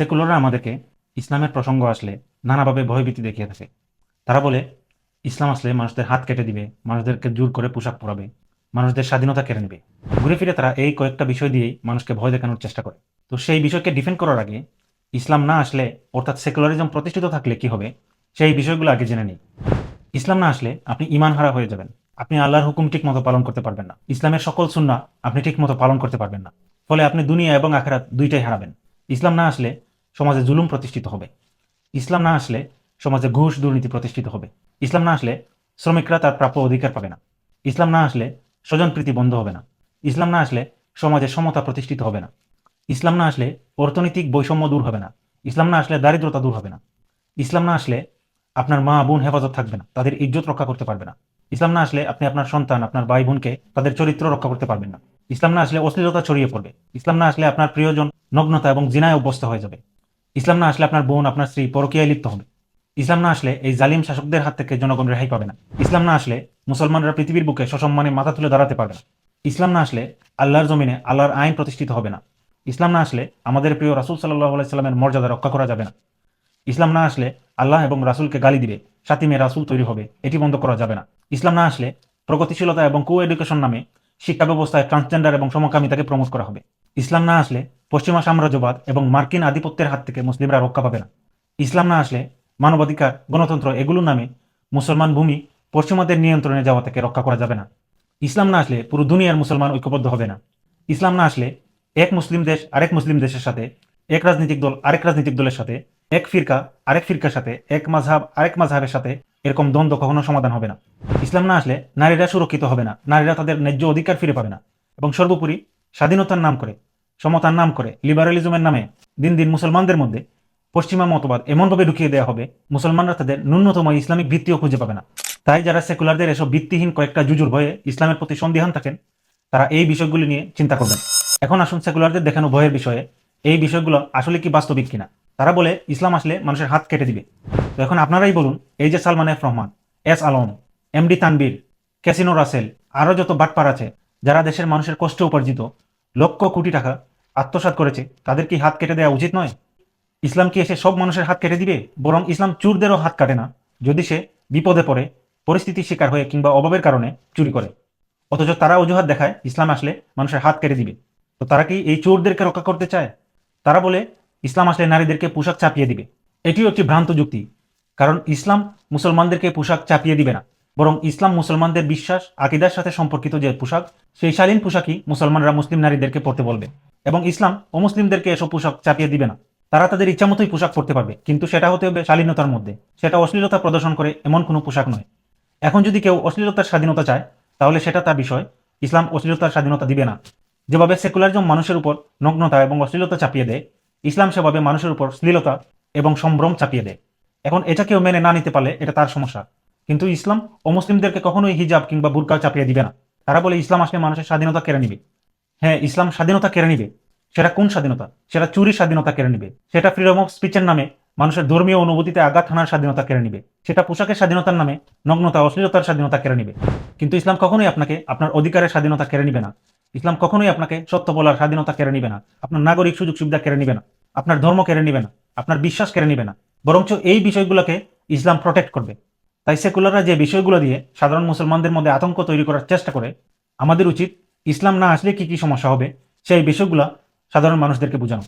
সেকুলাররা আমাদেরকে ইসলামের প্রসঙ্গ আসলে নানাভাবে ভয়ভীতি দেখিয়ে থাকে। তারা বলে, ইসলাম আসলে মানুষদের হাত কেটে দিবে, মানুষদেরকে জোর করে পোশাক পরাবে, মানুষদের স্বাধীনতা কেড়ে নেবে। ঘুরে ফিরে তারা এই কয়েকটা বিষয় দিয়েই মানুষকে ভয় দেখানোর চেষ্টা করে। তো সেই বিষয়কে ডিফেন্ড করার আগে ইসলাম না আসলে, অর্থাৎ সেকুলারিজম প্রতিষ্ঠিত থাকলে কি হবে, সেই বিষয়গুলো আগে জেনে নিই। ইসলাম না আসলে আপনি ইমান হারা হয়ে যাবেন। আপনি আল্লাহর হুকুম ঠিক মতো পালন করতে পারবেন না। ইসলামের সকল সুন্না আপনি ঠিক মতো পালন করতে পারবেন না। ফলে আপনি দুনিয়া এবং আখেরাত দুইটাই হারাবেন। ইসলাম না আসলে সমাজে জুলুম প্রতিষ্ঠিত হবে ইসলাম না আসলে সমাজে ঘুষ দুর্নীতি প্রতিষ্ঠিত হবে ইসলাম না আসলে শ্রমিকরা তার প্রাপ্য অধিকার পাবে না ইসলাম না আসলে স্বজনপ্রীতি বন্ধ হবে না ইসলাম না আসলে সমাজে সমতা প্রতিষ্ঠিত হবে না ইসলাম না আসলে অর্থনৈতিক বৈষম্য দূর হবে না ইসলাম না আসলে দারিদ্রতা দূর হবে না ইসলাম না আসলে আপনার মা বোন হেফাজত থাকবে না তাদের ইজ্জত রক্ষা করতে পারবে না ইসলাম না আসলে আপনি আপনার সন্তান আপনার ভাই বোনকে তাদের চরিত্র রক্ষা করতে পারবেন না ইসলাম না আসলে অশ্লীলতা ছড়িয়ে পড়বে ইসলাম না আসলে আপনার প্রিয়জন নগ্নতা এবং জিনায় অভ্যস্ত হয়ে যাবে ইসলাম না আসলে আপনার বোন, আপনার স্ত্রী পরকীয়ায় লিপ্ত হবে। ইসলাম না আসলে এই জালিম শাসকদের হাত থেকে জনগণ রেহাই পাবে না। ইসলাম না আসলে মুসলমানরা পৃথিবীর বুকে সসম্মানে মাথা তুলে দাঁড়াতে পারবে না। ইসলাম না আসলে আল্লাহর জমিনে আল্লাহর আইন প্রতিষ্ঠিত হবে না। ইসলাম না আসলে আমাদের প্রিয় রাসুল সাল্লাহ আলাইস্লামের মর্যাদা রক্ষা করা যাবে না। ইসলাম না আসলে আল্লাহ এবং রাসুলকে গালি দিবে সাতিমে রাসুল তৈরি হবে, এটি বন্ধ করা যাবে না। ইসলাম না আসলে প্রগতিশীলতা এবং কো এডুকেশন নামে শিক্ষা ব্যবস্থায় ট্রান্সজেন্ডার এবং সমকামিতাকে প্রমোট করা হবে। ইসলাম না আসলে পশ্চিমা সাম্রাজ্যবাদ এবং মার্কিন আধিপত্যের হাত থেকে মুসলিমরা রক্ষা পাবে না। ইসলাম না আসলে মানবাধিকার, গণতন্ত্র এগুলোর নামে মুসলমান ভূমি পশ্চিমাদের নিয়ন্ত্রণে যাওয়া থেকে রক্ষা করা যাবে না। ইসলাম না আসলে পুরো দুনিয়ার মুসলমান ঐক্যবদ্ধ হবে না। ইসলাম না আসলে এক মুসলিম দেশ আরেক মুসলিম দেশের সাথে, এক রাজনৈতিক দল আরেক রাজনৈতিক দলের সাথে, এক ফিরকা আরেক ফিরকার সাথে, এক মাঝহাব আরেক মাঝহাবের সাথে এরকম দ্বন্দ্ব কখনো সমাধান হবে না। ইসলাম না আসলে নারীরা সুরক্ষিত হবে না। নারীরা তাদের ন্যায্য অধিকার ফিরে পাবে না। এবং সর্বোপরি স্বাধীনতার নাম করে, সমতার নাম করে, লিবারালিজমের নামে দিন দিন মুসলমানদের মধ্যে পশ্চিমা মতবাদ এমনভাবে ঢুকিয়ে দেওয়া হবে, মুসলমানরা তাদের ন্যূনতম ইসলামিক ভিত্তিও খুঁজে পাবে না। তাই যারা সেকুলারদের এসব ভিত্তিহীন কয়েকটা জুজুর ভয়ে ইসলামের প্রতি সন্দিহান থাকেন, তারা এই বিষয়গুলি নিয়ে চিন্তা করবেন। এখন আসুন সেকুলারদের দেখানো ভয়ের বিষয়ে, এই বিষয়গুলো আসলে কি বাস্তবিক কিনা? তারা বলে, ইসলাম আসলে মানুষের হাত কেটে দিবে। তো এখন আপনারাই বলুন, এই যে Salman F Rahman, S Alam MD Tanvir casino Rasel, আরও যত বাটপার আছে, যারা দেশের মানুষের কষ্ট উপার্জিত, লক্ষ কোটি টাকা আত্মসাৎ করেছে, তাদের কি হাত কেটে দেওয়া উচিত নয়? ইসলাম কি এসে সব মানুষের হাত কেটে দিবে? বরং ইসলাম চুরদেরও হাত কাটে না, যদি সে বিপদে পড়ে, পরিস্থিতির শিকার হয়ে কিংবা অভাবের কারণে চুরি করে। অথচ তারা অজুহাত দেখায়, ইসলাম আসলে মানুষের হাত কেটে দিবে। তো তারা কি এই চোরদেরকে রক্ষা করতে চায়? তারা বলে, ইসলাম আসলে নারীদেরকে পোশাক চাপিয়ে দিবে। এটিও একটি ভ্রান্ত যুক্তি। কারণ ইসলাম মুসলমানদেরকে পোশাক চাপিয়ে দিবে না। বরং ইসলাম মুসলমানদের বিশ্বাস, আকিদার সাথে সম্পর্কিত যে পোশাক, সেই শালীন পোশাকই মুসলমানরা মুসলিম নারীদেরকে পরতে বলবে। এবং ইসলাম অমুসলিমদেরকে এসব পোশাক চাপিয়ে দিবে না। তারা তাদের ইচ্ছামতোই পোশাক পরতে পারবে, কিন্তু সেটা হতে হবে শালীনতার মধ্যে। সেটা অশ্লীলতা প্রদর্শন করে এমন কোনো পোশাক নয়। এখন যদি কেউ অশ্লীলতার স্বাধীনতা চায়, তাহলে সেটা তার বিষয়। ইসলাম অশ্লীলতার স্বাধীনতা দিবে না। যেভাবে সেকুলারিজম মানুষের উপর নগ্নতা এবং অশ্লীলতা চাপিয়ে দেয়, ইসলাম সেভাবে মানুষের উপর শ্লীলতা এবং সম্ভ্রম চাপিয়ে দেয়। এখন এটা কেউ মেনে না নিতে পারলে এটা তার সমস্যা। কিন্তু ইসলাম অমুসলিমদেরকে কখনোই হিজাব কিংবা বুরকা চাপিয়ে দিবে না। তারা বলে, ইসলাম আসলে মানুষের স্বাধীনতা কেড়ে নিবে। হ্যাঁ ইসলাম স্বাধীনতা কেড়ে নিবে। সেটা কোন স্বাধীনতা? সেটা চুরির স্বাধীনতা কেড়ে নিবে। সেটা ফ্রিডম অফ স্পিচের নামে মানুষের ধর্মীয় অনুভূতিতে আঘাত হানার স্বাধীনতা কেড়ে নিবে। সেটা পোশাকের স্বাধীনতার নামে নগ্নতা, অশ্লীলতার স্বাধীনতা কেড়ে নিবে। কিন্তু ইসলাম কখনোই আপনাকে আপনার অধিকারের স্বাধীনতা কেড়ে নিবে না। ইসলাম কখনোই আপনাকে সত্য বলার স্বাধীনতা কেড়ে নিবে না। আপনার নাগরিক সুযোগ সুবিধা কেড়ে নিবে না। আপনার ধর্ম কেড়ে নিবে না। আপনার বিশ্বাস কেড়ে নিবে না। বরঞ্চ এই বিষয়গুলোকে ইসলাম প্রোটেক্ট করবে। তাই সেকুলাররা যে বিষয়গুলো দিয়ে সাধারণ মুসলমানদের মধ্যে আতঙ্ক তৈরি করার চেষ্টা করে, আমাদের উচিত ইসলাম না আসলে কি কি সমস্যা হবে, সেই বিষয়গুলো সাধারণ মানুষদেরকে বোঝানো।